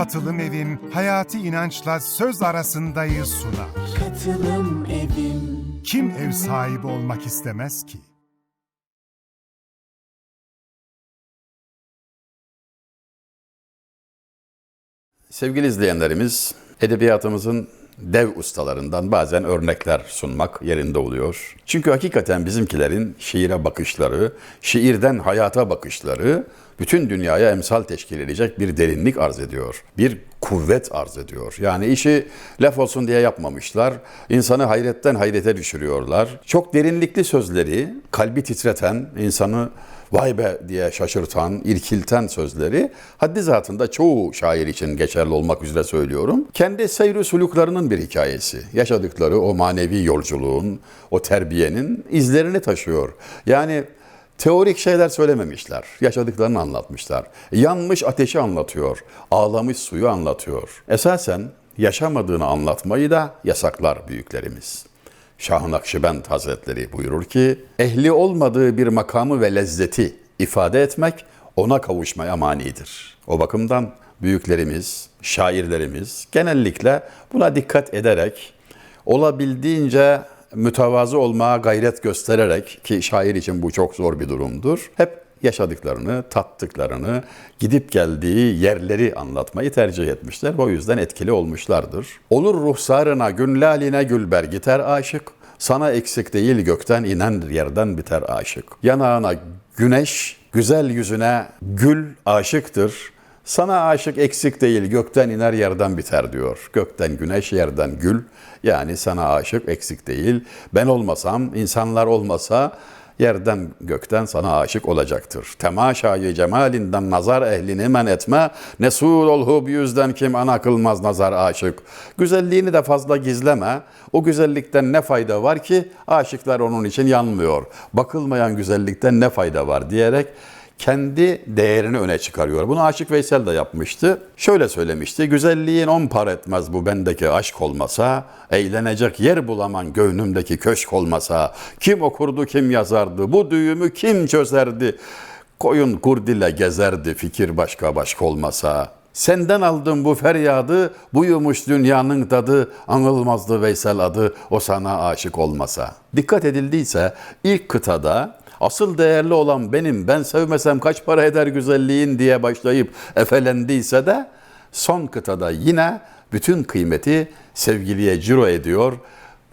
Katılım Evim Hayati İnanç'la Söz Arasındayı sunar. Katılım evim Kim ev sahibi olmak istemez ki? Sevgili izleyenlerimiz, edebiyatımızın dev ustalarından bazen örnekler sunmak yerinde oluyor. Çünkü hakikaten bizimkilerin şiire bakışları, şiirden hayata bakışları bütün dünyaya emsal teşkil edecek bir derinlik arz ediyor. Bir kuvvet arz ediyor. Yani işi laf olsun diye yapmamışlar. İnsanı hayretten hayrete düşürüyorlar. Çok derinlikli sözleri, kalbi titreten, insanı vay be diye şaşırtan, irkilten sözleri haddi zatında çoğu şair için geçerli olmak üzere söylüyorum. Kendi seyri suluklarının bir hikayesi. Yaşadıkları o manevi yolculuğun, o terbiyenin izlerini taşıyor. Yani teorik şeyler söylememişler. Yaşadıklarını anlatmışlar. Yanmış ateşi anlatıyor. Ağlamış suyu anlatıyor. Esasen yaşamadığını anlatmayı da yasaklar büyüklerimiz. Şah-ı Nakşibend Hazretleri buyurur ki, ehli olmadığı bir makamı ve lezzeti ifade etmek ona kavuşmaya manidir. O bakımdan büyüklerimiz, şairlerimiz genellikle buna dikkat ederek olabildiğince mütevazı olmaya gayret göstererek ki şair için bu çok zor bir durumdur. Hep yaşadıklarını, tattıklarını, gidip geldiği yerleri anlatmayı tercih etmişler. O yüzden etkili olmuşlardır. Olur ruhsarına gün laline gülber giter aşık. Sana eksik değil gökten inen yerden biter aşık. Yanağına güneş, güzel yüzüne gül aşıktır. Sana aşık eksik değil, gökten iner yerden biter diyor. Gökten güneş, yerden gül. Yani sana aşık eksik değil. Ben olmasam, insanlar olmasa yerden gökten sana aşık olacaktır. Temaşayı cemalinden nazar ehlini men etme. Nesul olhu bir yüzden kim ana kılmaz nazar aşık. Güzelliğini de fazla gizleme. O güzellikten ne fayda var ki aşıklar onun için yanmıyor. Bakılmayan güzellikten ne fayda var diyerek kendi değerini öne çıkarıyor. Bunu Aşık Veysel de yapmıştı. Şöyle söylemişti. Güzelliğin on par etmez bu bendeki aşk olmasa, eğlenecek yer bulaman göğnümdeki köşk olmasa, kim okurdu kim yazardı, bu düğümü kim çözerdi, koyun kurdile gezerdi fikir başka başka olmasa. Senden aldım bu feryadı, buyumuş dünyanın tadı, anılmazdı Veysel adı, o sana aşık olmasa. Dikkat edildiyse ilk kıtada asıl değerli olan benim, ben sevmesem kaç para eder güzelliğin diye başlayıp efelendiyse de son kıtada yine bütün kıymeti sevgiliye ciro ediyor.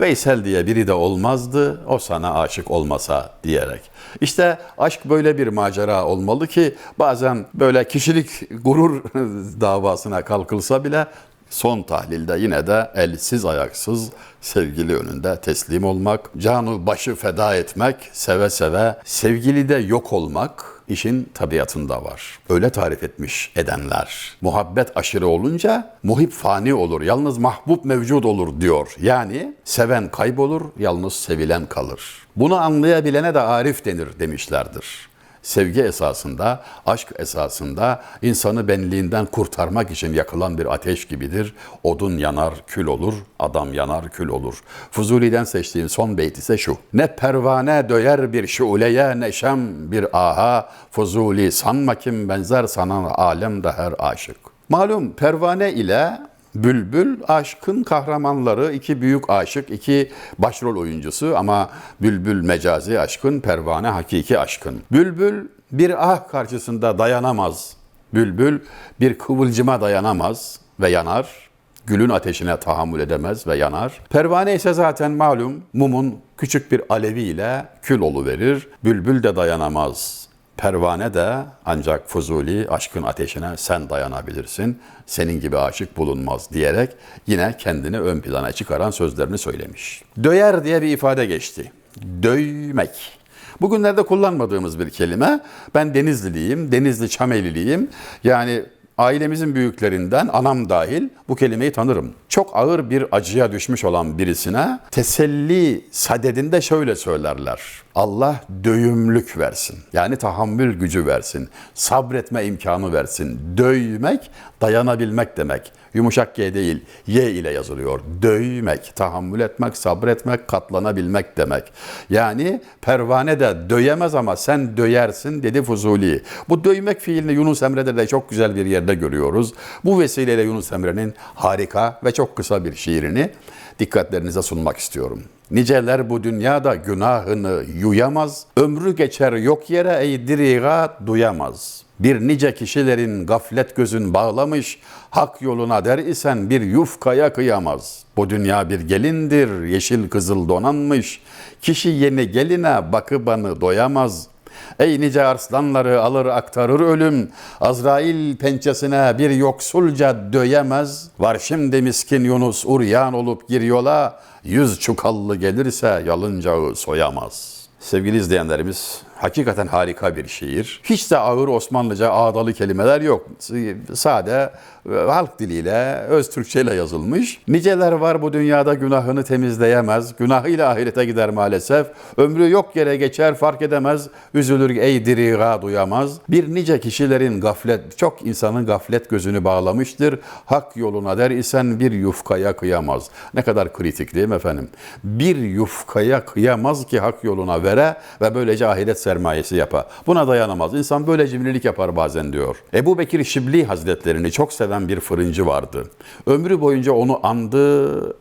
Veysel diye biri de olmazdı, o sana aşık olmasa diyerek. İşte aşk böyle bir macera olmalı ki bazen böyle kişilik gurur davasına kalkılsa bile son tahlilde yine de elsiz ayaksız sevgili önünde teslim olmak, canı başı feda etmek, seve seve sevgili de yok olmak işin tabiatında var. Öyle tarif etmiş edenler. Muhabbet aşırı olunca muhip fani olur, yalnız mahbub mevcud olur diyor. Yani seven kaybolur, yalnız sevilen kalır. Bunu anlayabilene de arif denir demişlerdir sevgi esasında, aşk esasında insanı benliğinden kurtarmak için yakılan bir ateş gibidir. Odun yanar, kül olur, adam yanar, kül olur. Fuzuli'den seçtiğim son beyt ise şu. Ne pervane döyer bir şuleye neşem bir aha, Fuzuli sanma kim benzer sana alemde her aşık. Malum pervane ile Bülbül aşkın kahramanları, iki büyük aşık, iki başrol oyuncusu ama Bülbül mecazi aşkın, pervane hakiki aşkın. Bülbül bir ah karşısında dayanamaz. Bülbül bir kıvılcıma dayanamaz ve yanar. Gülün ateşine tahammül edemez ve yanar. Pervane ise zaten malum mumun küçük bir aleviyle kül verir. Bülbül de dayanamaz. Pervane de ancak Fuzuli aşkın ateşine sen dayanabilirsin. Senin gibi aşık bulunmaz diyerek yine kendini ön plana çıkaran sözlerini söylemiş. Döyer diye bir ifade geçti. Döymek. Bugünlerde kullanmadığımız bir kelime. Ben Denizliliyim, Denizli Çameliliyim. Yani ailemizin büyüklerinden anam dahil bu kelimeyi tanırım. Çok ağır bir acıya düşmüş olan birisine teselli sadedinde şöyle söylerler. Allah döyümlük versin. Yani tahammül gücü versin. Sabretme imkanı versin. Döymek dayanabilmek demek. Yumuşak G değil, Y ile yazılıyor. Döymek, tahammül etmek, sabretmek, katlanabilmek demek. Yani pervane de döyemez ama sen döyersin dedi Fuzuli. Bu döymek fiilini Yunus Emre'de de çok güzel bir yerde görüyoruz. Bu vesileyle Yunus Emre'nin harika ve çok kısa bir şiirini dikkatlerinize sunmak istiyorum. Niceler bu dünyada günahını yuyamaz, ömrü geçer yok yere ey diriga duyamaz. Bir nice kişilerin gaflet gözün bağlamış, hak yoluna der isen bir yufkaya kıyamaz. Bu dünya bir gelindir, yeşil kızıl donanmış, kişi yeni geline bakıbanı doyamaz.'' Ey nice arslanları alır aktarır ölüm. Azrail pençesine bir yoksulca döyemez. Var şimdi miskin Yunus uryan olup gir yola. Yüz çukallı gelirse yalıncağı soyamaz. Sevgili izleyenlerimiz, hakikaten harika bir şiir. Hiç de ağır Osmanlıca ağdalı kelimeler yok. Sade e, halk diliyle, öz Türkçeyle yazılmış. Niceler var bu dünyada günahını temizleyemez. Günahıyla ahirete gider maalesef. Ömrü yok yere geçer fark edemez. Üzülür ey diriga duyamaz. Bir nice kişilerin gaflet, çok insanın gaflet gözünü bağlamıştır. Hak yoluna der isen bir yufkaya kıyamaz. Ne kadar kritik değil mi efendim? Bir yufkaya kıyamaz ki hak yoluna vere ve böylece ahiret sermayesi yapa. Buna dayanamaz. İnsan böyle cimrilik yapar bazen diyor. Ebu Bekir Şibli Hazretlerini çok seven bir fırıncı vardı. Ömrü boyunca onu andı,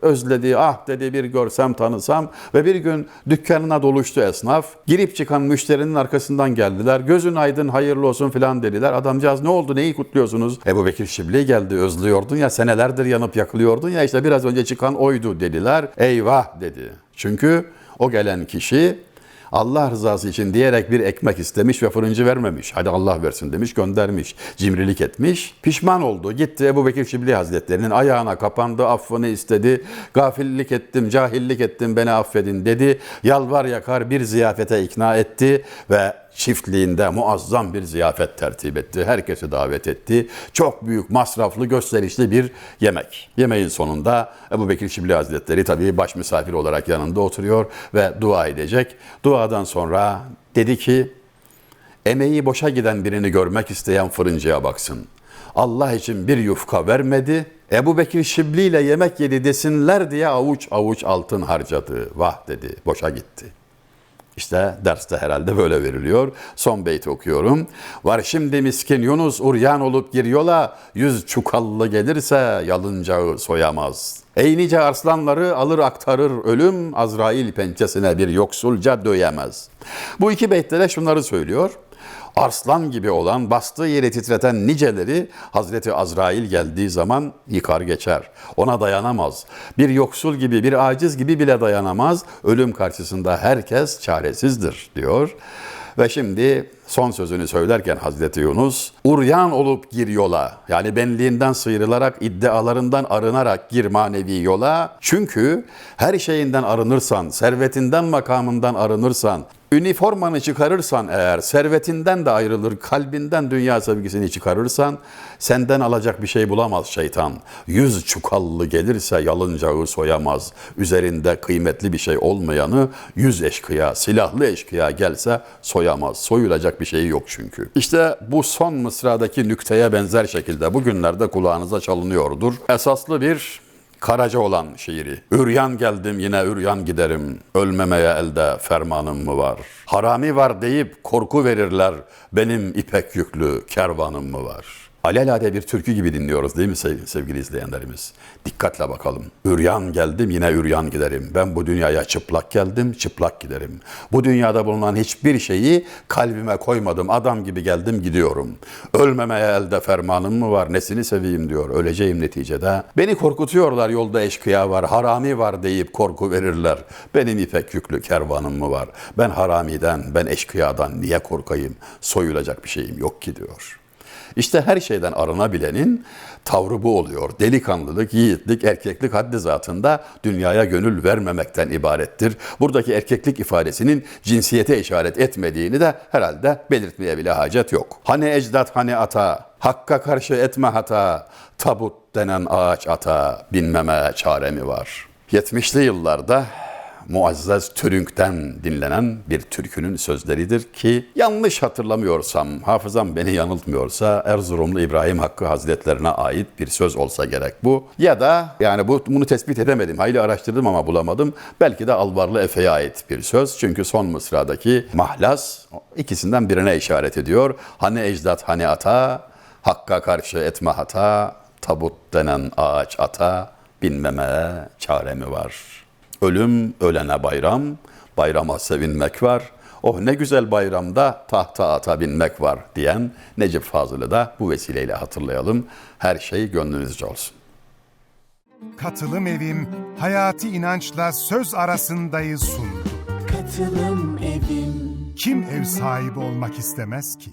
özledi, ah dedi bir görsem tanısam ve bir gün dükkanına doluştu esnaf. Girip çıkan müşterinin arkasından geldiler. Gözün aydın hayırlı olsun filan dediler. Adamcağız ne oldu neyi kutluyorsunuz? Ebu Bekir Şibli geldi özlüyordun ya senelerdir yanıp yakılıyordun ya işte biraz önce çıkan oydu dediler. Eyvah dedi. Çünkü o gelen kişi Allah rızası için diyerek bir ekmek istemiş ve fırıncı vermemiş. Hadi Allah versin demiş göndermiş. Cimrilik etmiş. Pişman oldu. Gitti Ebu Bekir Şibli Hazretleri'nin ayağına kapandı. Affını istedi. Gafillik ettim, cahillik ettim beni affedin dedi. Yalvar yakar bir ziyafete ikna etti ve çiftliğinde muazzam bir ziyafet tertip etti. Herkesi davet etti. Çok büyük, masraflı, gösterişli bir yemek. Yemeğin sonunda Ebu Bekir Şibli Hazretleri tabii baş misafir olarak yanında oturuyor ve dua edecek. Duadan sonra dedi ki, emeği boşa giden birini görmek isteyen fırıncıya baksın. Allah için bir yufka vermedi, Ebu Bekir Şibli ile yemek yedi desinler diye avuç avuç altın harcadı. Vah dedi, boşa gitti. İşte derste herhalde böyle veriliyor. Son beyti okuyorum. Var şimdi miskin Yunus uryan olup gir yola, yüz çukallı gelirse yalıncağı soyamaz. Ey nice arslanları alır aktarır ölüm, Azrail pençesine bir yoksulca döyemez. Bu iki beytte de şunları söylüyor. Arslan gibi olan, bastığı yeri titreten niceleri Hazreti Azrail geldiği zaman yıkar geçer. Ona dayanamaz. Bir yoksul gibi, bir aciz gibi bile dayanamaz. Ölüm karşısında herkes çaresizdir diyor. Ve şimdi son sözünü söylerken Hazreti Yunus, uryan olup gir yola, yani benliğinden sıyrılarak, iddialarından arınarak gir manevi yola. Çünkü her şeyinden arınırsan, servetinden makamından arınırsan, Üniformanı çıkarırsan eğer, servetinden de ayrılır, kalbinden dünya sevgisini çıkarırsan, senden alacak bir şey bulamaz şeytan. Yüz çukallı gelirse yalıncağı soyamaz. Üzerinde kıymetli bir şey olmayanı yüz eşkıya, silahlı eşkıya gelse soyamaz. Soyulacak bir şey yok çünkü. İşte bu son mısradaki nükteye benzer şekilde bugünlerde kulağınıza çalınıyordur. Esaslı bir Karaca olan şiiri. Üryan geldim yine üryan giderim. Ölmemeye elde fermanım mı var? Harami var deyip korku verirler. Benim ipek yüklü kervanım mı var? Alelade bir türkü gibi dinliyoruz değil mi sevgili izleyenlerimiz? Dikkatle bakalım. Üryan geldim yine üryan giderim. Ben bu dünyaya çıplak geldim, çıplak giderim. Bu dünyada bulunan hiçbir şeyi kalbime koymadım. Adam gibi geldim gidiyorum. Ölmemeye elde fermanım mı var? Nesini seveyim diyor. Öleceğim neticede. Beni korkutuyorlar yolda eşkıya var, harami var deyip korku verirler. Benim ipek yüklü kervanım mı var? Ben haramiden, ben eşkıyadan niye korkayım? Soyulacak bir şeyim yok ki diyor. İşte her şeyden arınabilenin tavrı bu oluyor. Delikanlılık, yiğitlik, erkeklik haddi zatında dünyaya gönül vermemekten ibarettir. Buradaki erkeklik ifadesinin cinsiyete işaret etmediğini de herhalde belirtmeye bile hacet yok. Hani ecdat hani ata, hakka karşı etme hata, tabut denen ağaç ata, binmeme çare mi var? 70'li yıllarda Muazzez Türünk'ten dinlenen bir türkünün sözleridir ki yanlış hatırlamıyorsam, hafızam beni yanıltmıyorsa Erzurumlu İbrahim Hakkı Hazretlerine ait bir söz olsa gerek bu. Ya da yani bu bunu tespit edemedim. Hayli araştırdım ama bulamadım. Belki de Alvarlı Efe'ye ait bir söz. Çünkü son mısradaki mahlas ikisinden birine işaret ediyor. Hani ecdat hani ata, Hakka karşı etme hata, tabut denen ağaç ata, binmemeye çare var? Ölüm ölene bayram, bayrama sevinmek var. Oh ne güzel bayramda tahta ata binmek var diyen Necip Fazıl'ı da bu vesileyle hatırlayalım. Her şey gönlünüzce olsun. Katılım Evim Hayati İnanç'la Söz Arasında'yı sundu. Katılım Evim Kim ev sahibi olmak istemez ki?